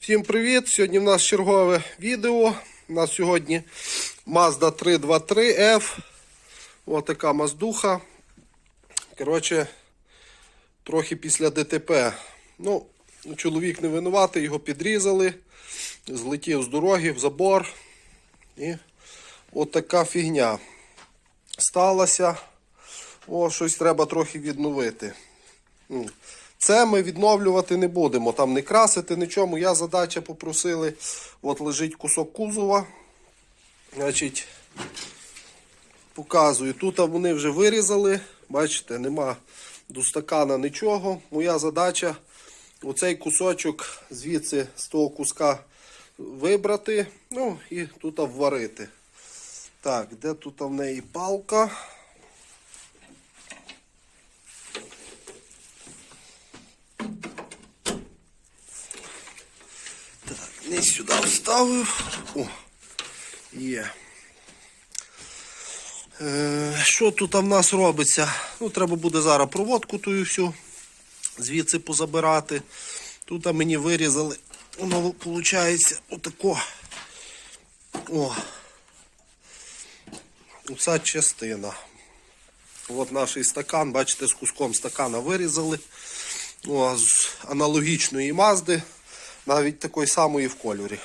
Всім привіт! Сьогодні в нас чергове відео. У нас сьогодні Mazda 323F. Ось така маздуха. Коротше, трохи після ДТП. Ну, чоловік не винуватий, його підрізали, злетів з дороги в забор. І от така фігня сталася. О, щось треба трохи відновити. Це ми відновлювати не будемо. Там не красити нічому. Я задача попросили. От лежить кусок кузова. Значить, показую. Тут вони вже вирізали. Бачите, нема до стакана нічого. Моя задача оцей кусочок звідси з того куска вибрати. Ну і тут вварити. Так, де тут в неї палка? Не сюди вставив. О, є. Е, що тут в нас робиться? Ну, треба буде зараз проводку тую всю звідси позабирати. Тут мені вирізали, воно виходить отако. О. Оця частина. От наш стакан, бачите, з куском стакана вирізали. О, з аналогічної мазди, навіть такої самої в кольорі.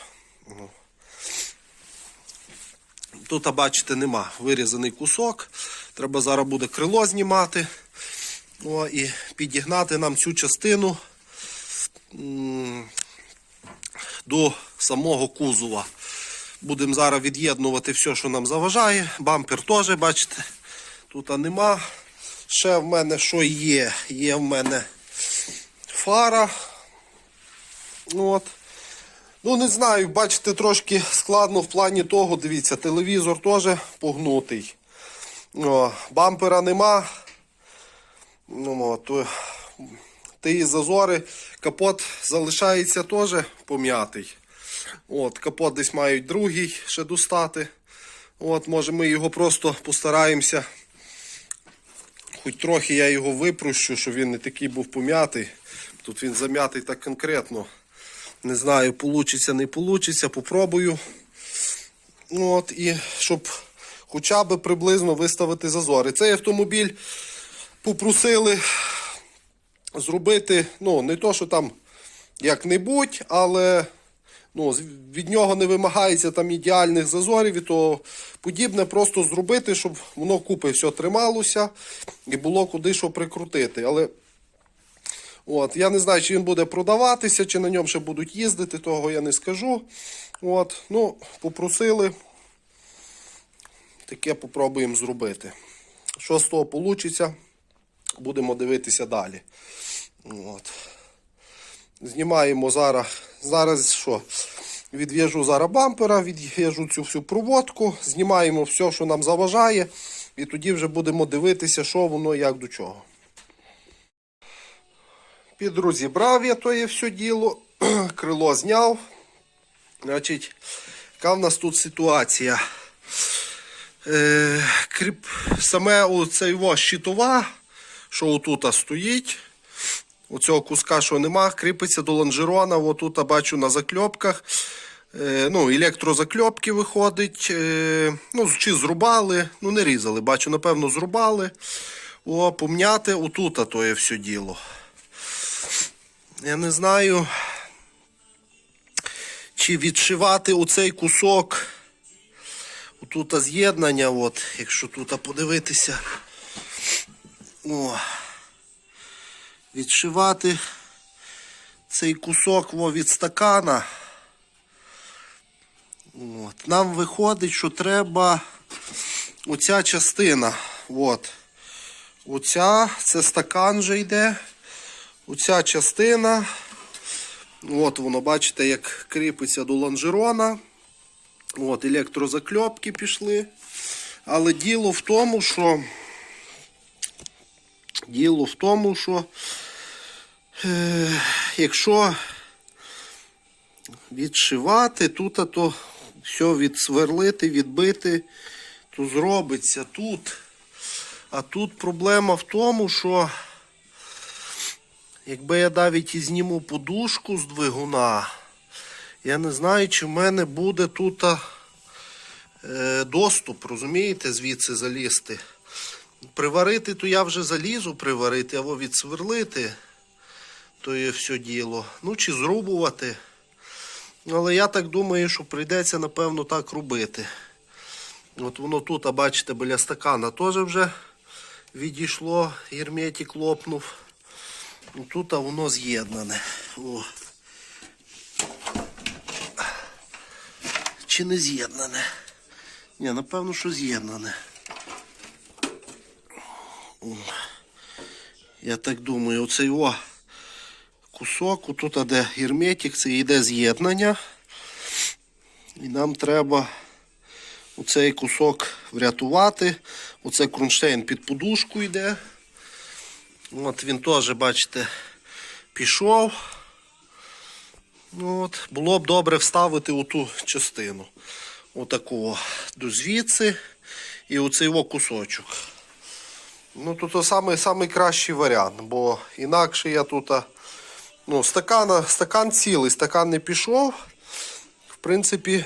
Тут, а бачите, нема. Вирізаний кусок. Треба зараз буде крило знімати. О, і підігнати нам цю частину до самого кузова. Будемо зараз від'єднувати все, що нам заважає. Бампер теж, бачите, тут нема. Ще в мене що є? Є в мене фара. От. Ну, не знаю, бачите, трошки складно в плані того, дивіться, телевізор теж погнутий. О, бампера нема. Ну, от, ті зазори, капот залишається теж пом'ятий. От, капот десь мають другий ще достати. От, може ми його просто постараємося. Хоч трохи я його випрущу, щоб він не такий був пом'ятий. Тут він зам'ятий так конкретно. Не знаю, получиться, не получиться, попробую. От, і щоб хоча б приблизно виставити зазори. Цей автомобіль попросили зробити, ну, не то, що там як-небудь, але ну, від нього не вимагається там ідеальних зазорів і то подібне, просто зробити, щоб воно купи все трималося і було куди що прикрутити. Але От, я не знаю, чи він буде продаватися, чи на ньому ще будуть їздити, того я не скажу. От, ну, попросили. Таке попробуємо зробити. Що з того вийде, будемо дивитися далі. От. Знімаємо зараз. Зараз що? Відв'яжу зараз бампера, відв'яжу цю всю проводку, знімаємо все, що нам заважає, і тоді вже будемо дивитися, що воно, як до чого. Підрозібрав я то є все діло, крило зняв. Значить, яка в нас тут ситуація? Е, кріп, саме оцей во щитова, що отут стоїть. Оцього куска, що нема, кріпиться до лонжерона. Отут бачу на закльопках. Е, ну, електрозакльопки виходить. Е, ну, чи зрубали, ну не різали. Бачу, напевно, зрубали. О, помняти отут, то є все діло. Я не знаю, чи відшивати оцей кусок. Тут з'єднання, от, якщо тут подивитися. О, відшивати цей кусок во, від стакана. От. Нам виходить, що треба оця частина. От. Оця, це стакан вже йде. Оця частина. От воно, бачите, як кріпиться до лонжерона. От, електрозакльопки пішли. Але діло в тому, що. Діло в тому, що е, якщо відшивати, тут а то все відсверлити, відбити, то зробиться тут. А тут проблема в тому, що Якби я навіть і зніму подушку з двигуна, Я не знаю, чи в мене буде тут е, доступ, розумієте, звідси залізти. Приварити, то я вже залізу приварити, або відсверлити, то є все діло. Ну, чи зрубувати. Але я так думаю, що прийдеться, напевно, так робити. От воно тут, а бачите, біля стакана теж вже відійшло, герметик лопнув. Ну, Тут воно з'єднане. О. Чи не з'єднане? Ні, напевно, що з'єднане. Я так думаю, оцей о кусок, тут де герметик, це йде з'єднання. І нам треба оцей кусок врятувати. Оце кронштейн під подушку йде. От він теж, бачите, пішов. Ну, От, було б добре вставити у ту частину. Отакого до звідси і оцей о кусочок. Ну, тут самий, самий кращий варіант, бо інакше я тут. Ну, стакан, стакан цілий, стакан не пішов. В принципі,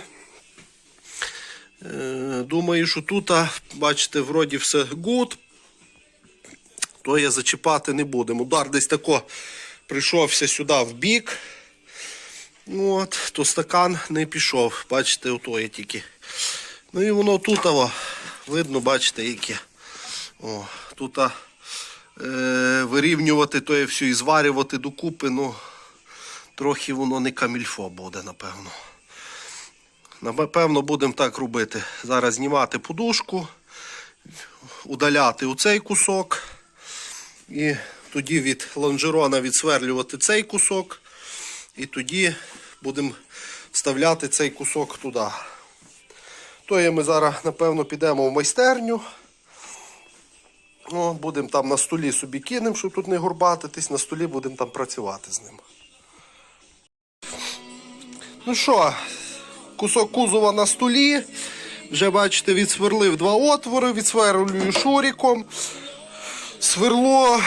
е, думаю, що тут, бачите, вроді все гуд, я зачіпати не будемо. Удар десь тако прийшовся сюди в бік. Ну, От, то стакан не пішов. Бачите, ото є тільки. Ну і воно тут, о, видно, бачите, яке. О, тут е, вирівнювати то є все і зварювати докупи, ну трохи воно не камільфо буде, напевно. Напевно, будемо так робити. Зараз знімати подушку, удаляти оцей кусок. І тоді від лонжерона відсверлювати цей кусок. І тоді будемо вставляти цей кусок туди. То ми зараз, напевно, підемо в майстерню. О, будемо там на столі собі кинемо, щоб тут не горбатитись, на столі будемо там працювати з ним. Ну що, кусок кузова на столі. Вже бачите, відсверлив два отвори, відсверлюю шуріком. Сверло.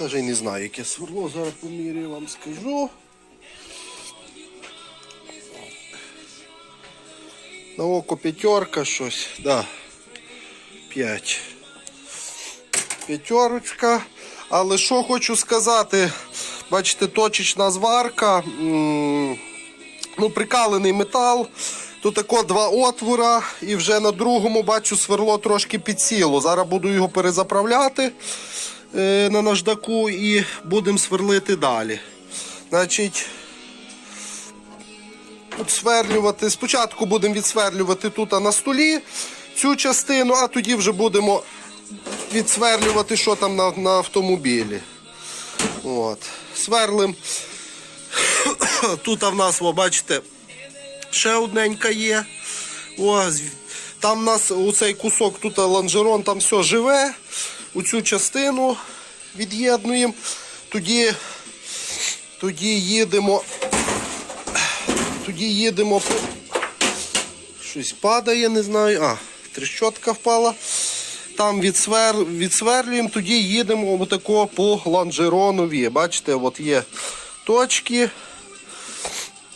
Навіть не знаю, яке сверло, зараз поміряю вам скажу. На око п'ятерка щось, да. П'ять. П'ятерочка. Але що хочу сказати, бачите, точечна зварка, ну, прикалений метал. Тут тако два отвора, і вже на другому бачу сверло трошки підсіло. Зараз буду його перезаправляти е, на наждаку і будемо сверлити далі. Значить, відсверлювати. Спочатку будемо відсверлювати тут на столі цю частину, а тоді вже будемо відсверлювати, що там на, на автомобілі. От. Сверлим. Тут в нас, ви бачите, ще одненька є. О, там у нас оцей кусок, тут лонжерон, там все живе. У цю частину від'єднуємо. Тоді, тоді їдемо. Тоді їдемо. Щось падає, не знаю. А, трещотка впала. Там відсвер... відсверлюємо, тоді їдемо отако по лонжеронові. Бачите, от є точки.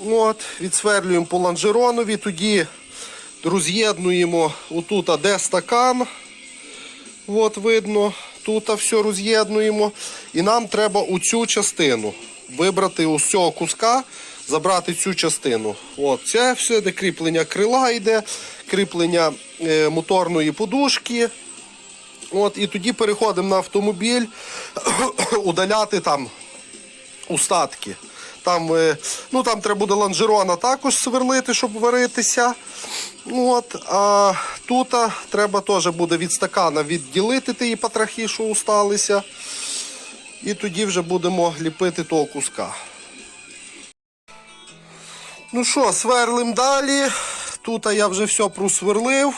От, відсверлюємо по лонжеронові, тоді роз'єднуємо отут, де стакан. От видно, тут все роз'єднуємо. І нам треба у цю частину вибрати ось цього куска, забрати цю частину. От, це все, де кріплення крила йде, кріплення е, моторної подушки. От, і тоді переходимо на автомобіль, удаляти там остатки. Там, е, ну, там треба буде лонжерона також сверлити, щоб варитися. От, а тут треба теж буде від стакана відділити ті патрахи, що усталися. І тоді вже будемо ліпити того куска. Ну що, сверлим далі. Тут я вже все просверлив.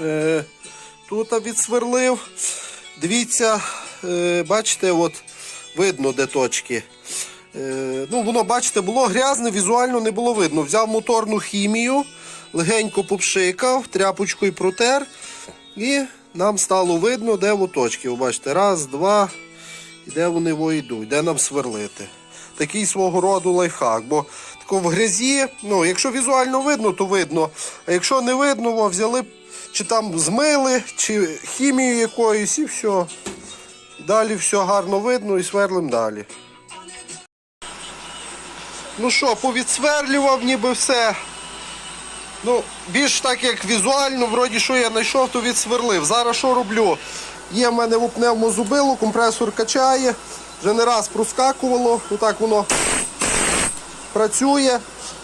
Е, тут відсверлив. Дивіться, е, бачите, от видно, де точки. Е, ну, воно, бачите, було грязне, візуально не було видно. Взяв моторну хімію, легенько попшикав, тряпочкою протер. І нам стало видно, де от точки. Ви бачите, раз, два, і де вони во йдуть, де нам сверлити. такий свого роду лайфхак. Бо тако в грязі, ну, якщо візуально видно, то видно. А якщо не видно, во, взяли чи там змили, чи хімію якоюсь, і все. Далі все гарно видно і сверлим далі. Ну що, повідсверлював ніби все. Ну, більш так як візуально, вроді що я знайшов, то відсверлив. Зараз що роблю? Є в мене пневмозубило, компресор качає, вже не раз проскакувало, отак воно працює.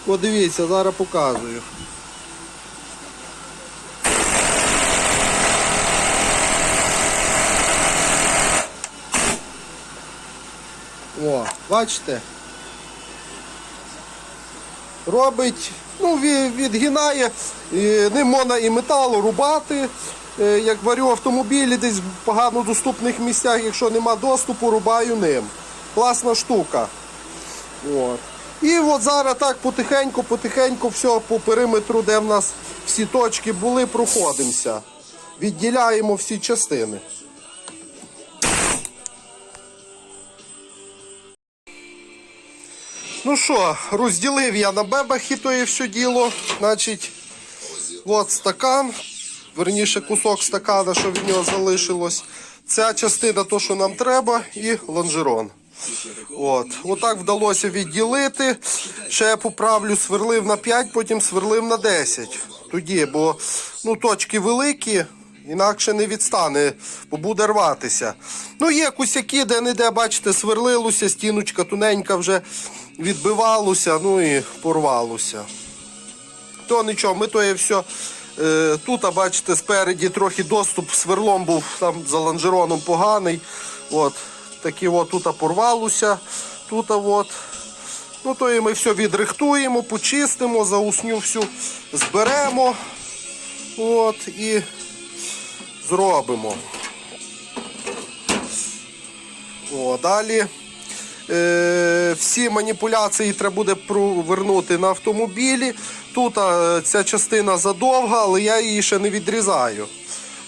От дивіться, зараз показую. О, бачите? Робить, ну, відгинає, ним можна і метал рубати. Е, Як варю автомобілі десь в погано доступних місцях, якщо нема доступу, рубаю ним. Класна штука. От. І от зараз так потихеньку, потихеньку все по периметру, де в нас всі точки були, проходимося. Відділяємо всі частини. Ну що, розділив я на бебахи то є все діло. Значить, от стакан, верніше кусок стакана, що від нього залишилось. Ця частина, то, що нам треба, і лонжерон. От. Отак вдалося відділити. Ще я поправлю, сверлив на 5, потім сверлив на 10. Тоді, бо ну, точки великі, інакше не відстане, бо буде рватися. Ну, є кусяки, де не де, бачите, сверлилося, стіночка тоненька вже відбивалося, ну і порвалося. То нічого, ми то є все. Е, тут, а бачите, спереді трохи доступ сверлом був там за лонжероном поганий. От, такі от тут порвалося. Тут от. Ну, то і ми все відрихтуємо, почистимо, заусню всю зберемо. От, і зробимо. О, далі. Е, всі маніпуляції треба буде провернути на автомобілі. Тут е, ця частина задовга, але я її ще не відрізаю.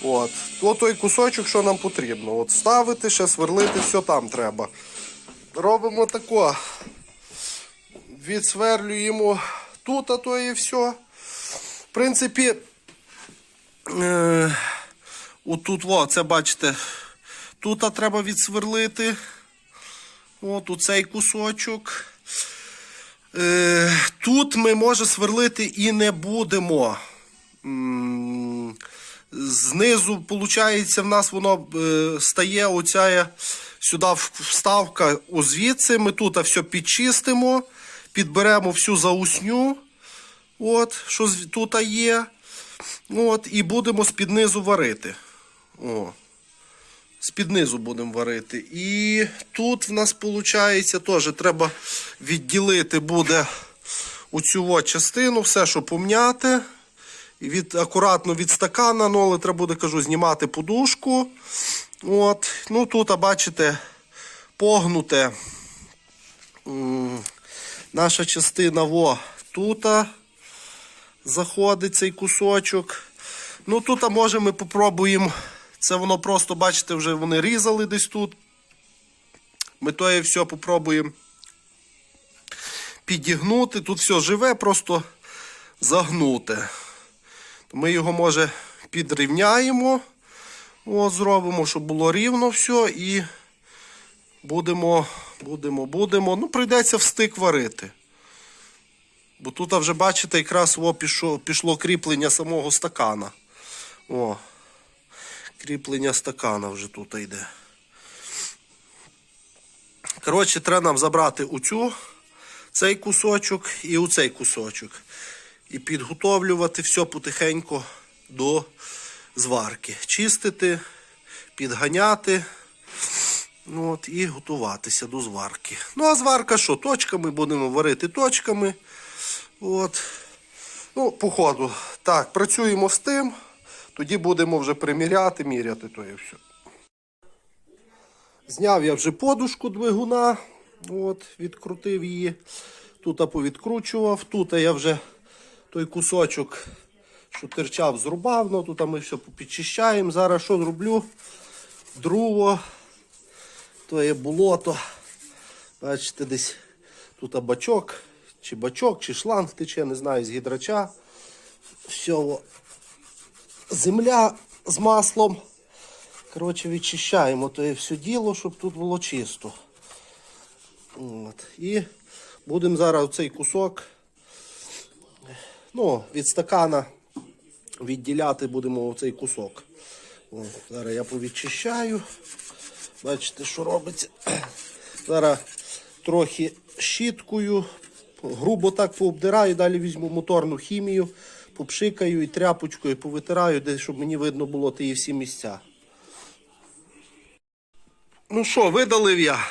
От. От той кусочок, що нам потрібно. От Ставити, ще сверлити, все там треба. Робимо тако. Відсверлюємо тут, а то і все. В принципі, е, отут, о, це бачите, тут треба відсверлити. От у цей кусочок. Е, тут ми, може, сверлити і не будемо. Знизу, виходить, в нас воно е, стає оця сюди вставка звідси. Ми тут все підчистимо, підберемо всю заусню, от, що тут є. От, і будемо з-під низу варити. О з-під низу будемо варити. І тут в нас виходить, теж треба відділити буде оцю от частину, все, що помняти. Від, акуратно від стакана, але треба буде, кажу, знімати подушку. От. Ну, тут, а бачите, погнуте. Наша частина во, тут заходить цей кусочок. Ну, тут, а може, ми попробуємо. Це воно просто, бачите, вже вони різали десь тут. Ми то і все попробуємо підігнути. Тут все живе, просто загнуте. Ми його, може, підрівняємо. От, зробимо, щоб було рівно все. І будемо, будемо, будемо. Ну, прийдеться в стик варити. Бо тут вже, бачите, якраз о, пішло, пішло кріплення самого стакана. О кріплення стакана вже тут йде. Коротше, треба нам забрати оцю, цей кусочок і оцей кусочок. І підготовлювати все потихеньку до зварки. Чистити, підганяти. Ну, От, і готуватися до зварки. Ну, а зварка що? Точками будемо варити точками. От. Ну, по ходу. Так, працюємо з тим. Тоді будемо вже приміряти, міряти то і все. Зняв я вже подушку двигуна, от, відкрутив її. Тут повідкручував. Тут я вже той кусочок, що терчав, зрубав. Ну, тут ми все підчищаємо. Зараз що зроблю? Друво, то є болото. Бачите, десь Тут бачок, чи бачок, чи шланг тече, не знаю, з гідрача. Все, земля з маслом. Коротше, відчищаємо то все діло, щоб тут було чисто. От. І будемо зараз цей кусок ну, від стакана відділяти будемо цей кусок. О, зараз я повідчищаю. Бачите, що робиться. Зараз трохи щіткою, грубо так пообдираю, далі візьму моторну хімію, попшикаю і тряпочкою повитираю, де, щоб мені видно було ті всі місця. Ну що, видалив я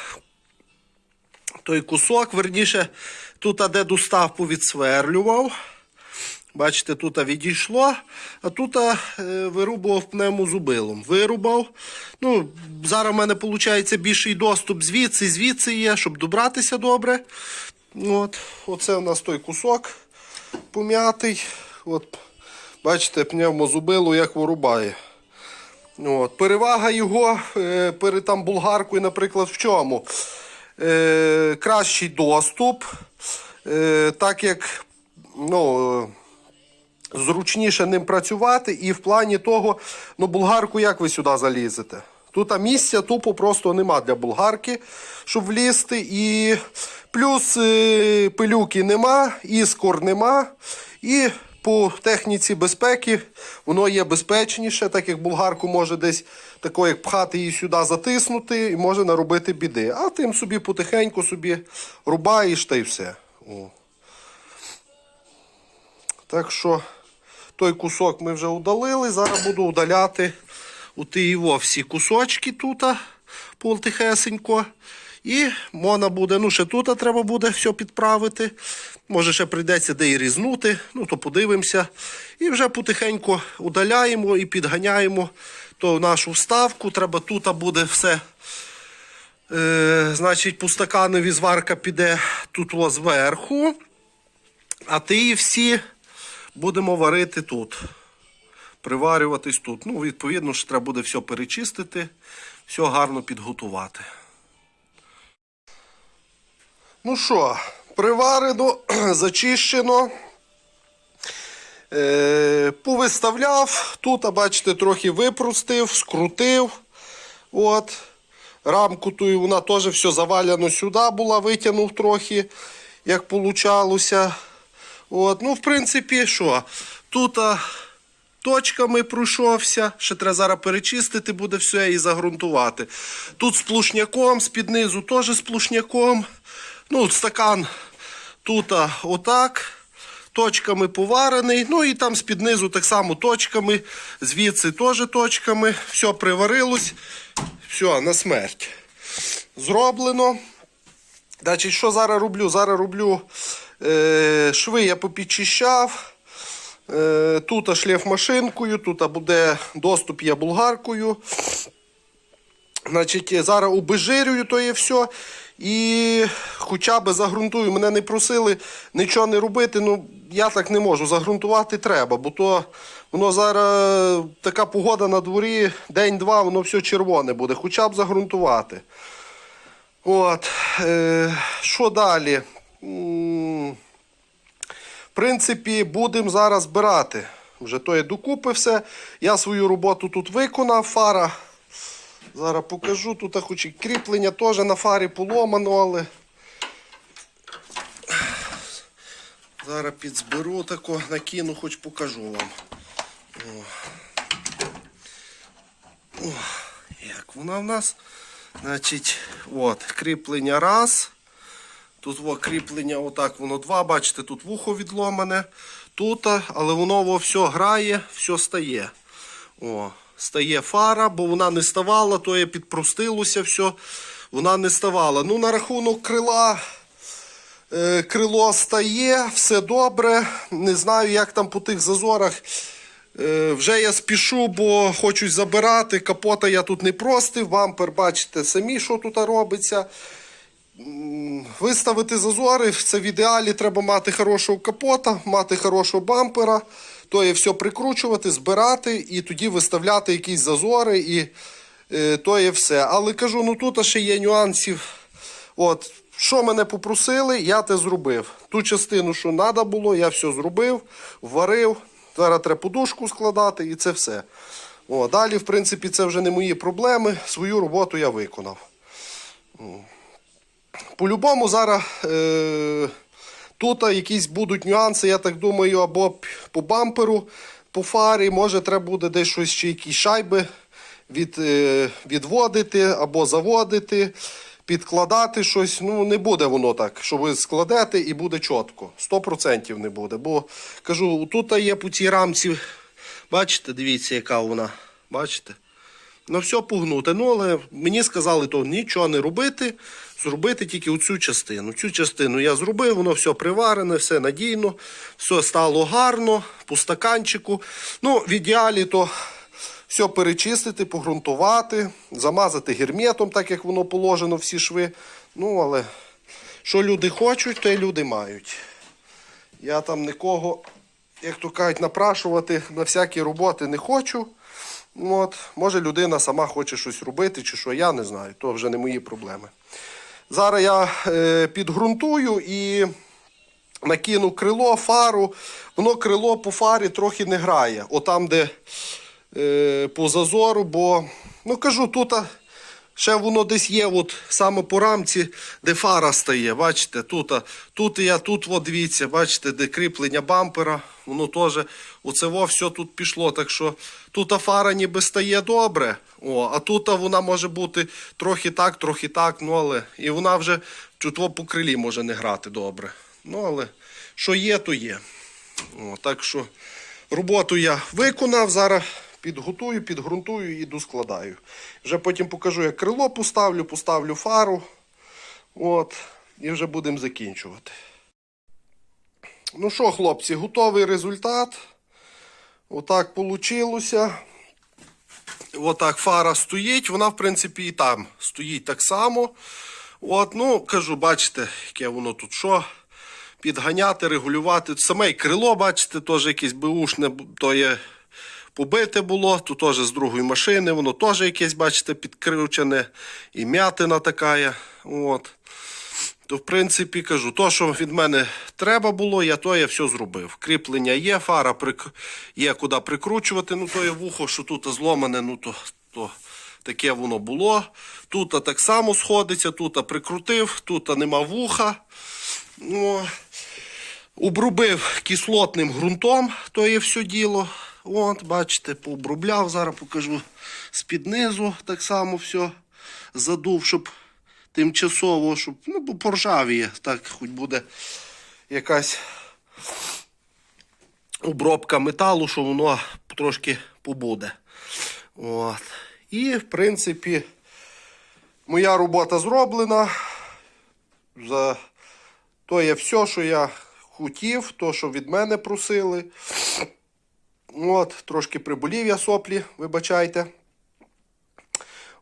той кусок, верніше, тут, де доставку відсверлював. Бачите, тут відійшло, а тут е, вирубував пневмозубилом. Вирубав. Ну, зараз в мене виходить більший доступ звідси, звідси є, щоб добратися добре. От, Оце у нас той кусок пом'ятий. От, Бачите, пневмозубило як вирубає. От, перевага його е, перед там булгаркою, наприклад, в чому? Е, кращий доступ, е, так як ну, зручніше ним працювати, і в плані того, ну, булгарку як ви сюди залізете? Тут а місця тупо просто нема для булгарки, щоб влізти. І плюс е, пилюки нема, іскор нема. І по техніці безпеки воно є безпечніше, так як булгарку може десь тако, як пхати її сюди затиснути і може наробити біди. А тим собі потихеньку собі рубаєш та й все. О. Так що той кусок ми вже удалили. Зараз буду удаляти у ті всі кусочки тут полтихесенько. І можна буде, ну ще тут треба буде все підправити. Може, ще прийдеться де і різнути, ну то подивимося. І вже потихеньку удаляємо і підганяємо то нашу вставку. Треба тут буде все. Е, значить, по стаканові зварка піде тут зверху. А ті всі будемо варити тут. Приварюватись тут. Ну, відповідно, що треба буде все перечистити, все гарно підготувати. Ну що, приварено, зачищено. Е, повиставляв. Тут, а бачите, трохи випростив, скрутив. От. Рамку ту вона теж все завалено сюди була, витягнув трохи, як получалося. От. Ну, в принципі, що? Тут а, точками пройшовся. Ще треба зараз перечистити буде все і загрунтувати. Тут з плушняком, з-під низу теж з плушняком. Ну, стакан тут отак. Точками поварений. Ну і там з-під низу так само точками. Звідси теж точками. Все приварилось. Все, на смерть. Зроблено. Значить, що зараз роблю? Зараз роблю е, шви я попідчищав. Е, тут шліф машинкою, тут буде доступ я булгаркою. Значить, зараз обезжирюю то є все. І хоча б загрунтую. Мене не просили нічого не робити. Ну, я так не можу. Загрунтувати треба, бо то воно зараз така погода на дворі, день-два, воно все червоне буде. Хоча б загрунтувати. От, е, що далі? В принципі, будемо зараз збирати. Вже то є докупи все. Я свою роботу тут виконав. Фара. Зараз покажу. Тут хоч і кріплення теж на фарі поломано, але. Зараз підзберу тако, накину, хоч покажу вам. О. О, як вона в нас? Значить, от, кріплення раз. Тут во, кріплення, отак воно два. Бачите, тут вухо відломане. Тут, але воно во, все грає, все стає. О, стає фара, бо вона не ставала, то я підпростилося все. Вона не ставала. Ну, на рахунок крила. Е, Крило стає, все добре. Не знаю, як там по тих зазорах. Е, Вже я спішу, бо хочу забирати. Капота я тут не простив. Бампер, бачите, самі, що тут робиться. Виставити зазори, це в ідеалі треба мати хорошого капота, мати хорошого бампера, то є все прикручувати, збирати і тоді виставляти якісь зазори, і е, то є все. Але кажу, ну тут ще є нюансів. От, що мене попросили, я те зробив. Ту частину, що треба було, я все зробив, варив. Зараз треба подушку складати і це все. О, далі, в принципі, це вже не мої проблеми. Свою роботу я виконав. По-любому зараз е, тут якісь будуть нюанси, я так думаю, або по бамперу, по фарі, може треба буде десь щось ще якісь шайби від, е, відводити або заводити, підкладати щось. Ну, не буде воно так, що ви складете і буде чітко. 100% не буде. Бо кажу, тут є по цій рамці, бачите, дивіться, яка вона. Бачите? Ну, все погнуте. Ну, але мені сказали, то нічого не робити, зробити тільки оцю частину. Цю частину я зробив, воно все приварене, все надійно, все стало гарно, по стаканчику. Ну, в ідеалі то все перечистити, погрунтувати, замазати герметом, так як воно положено, всі шви. Ну, але що люди хочуть, то й люди мають. Я там нікого, як то кажуть, напрашувати на всякі роботи не хочу. От, може людина сама хоче щось робити, чи що, я не знаю, то вже не мої проблеми. Зараз я е, підґрунтую і накину крило, фару. Воно крило по фарі трохи не грає. Отам, де е, по зазору, бо, ну кажу, тут ще воно десь є, от саме по рамці, де фара стає. Бачите, тут, тут я, тут, от, дивіться, бачите, де кріплення бампера, воно теж, оце во все тут пішло. Так що тут фара ніби стає добре, о, а тут вона може бути трохи так, трохи так, ну але і вона вже чутво по крилі може не грати добре. Ну, але що є, то є. О, так що роботу я виконав, зараз підготую, підґрунтую і доскладаю. Вже потім покажу, як крило поставлю, поставлю фару. От, і вже будемо закінчувати. Ну що, хлопці, готовий результат. Отак вийшло. Отак фара стоїть, вона, в принципі, і там стоїть так само. От, ну, кажу, бачите, яке воно тут що. Підганяти, регулювати. Саме й крило, бачите, теж якесь беушне, то є побите було, тут теж з другої машини, воно теж якесь, бачите, підкручене, і м'ятина така. От. То, в принципі, кажу, то, що від мене треба було, я то я все зробив. Кріплення є, фара прик... є куди прикручувати, ну то є вухо, що тут зломане, ну то, то таке воно було. Тут так само сходиться, тут прикрутив, тут нема вуха. Ну, обрубив кислотним ґрунтом, то є все діло. От, бачите, пообробляв, зараз покажу з-під низу так само все задув, щоб тимчасово, щоб ну, бо поржавіє, так хоч буде якась обробка металу, що воно трошки побуде. От. І, в принципі, моя робота зроблена. За то є все, що я хотів, то, що від мене просили. От, трошки приболів я соплі, вибачайте.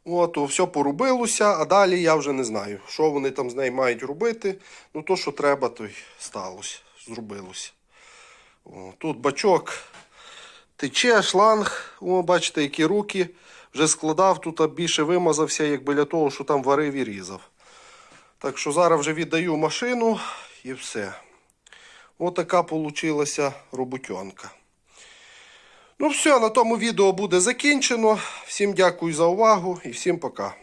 От, все порубилося, а далі я вже не знаю, що вони там з нею мають робити. Ну, то, що треба, то й сталося, зробилося. О, тут бачок тече, шланг, о, бачите, які руки. Вже складав, тут більше вимазався, як біля того, що там варив і різав. Так що зараз вже віддаю машину і все. Отака получилася роботьонка. Ну все, на тому відео буде закінчено. Всім дякую за увагу і всім пока.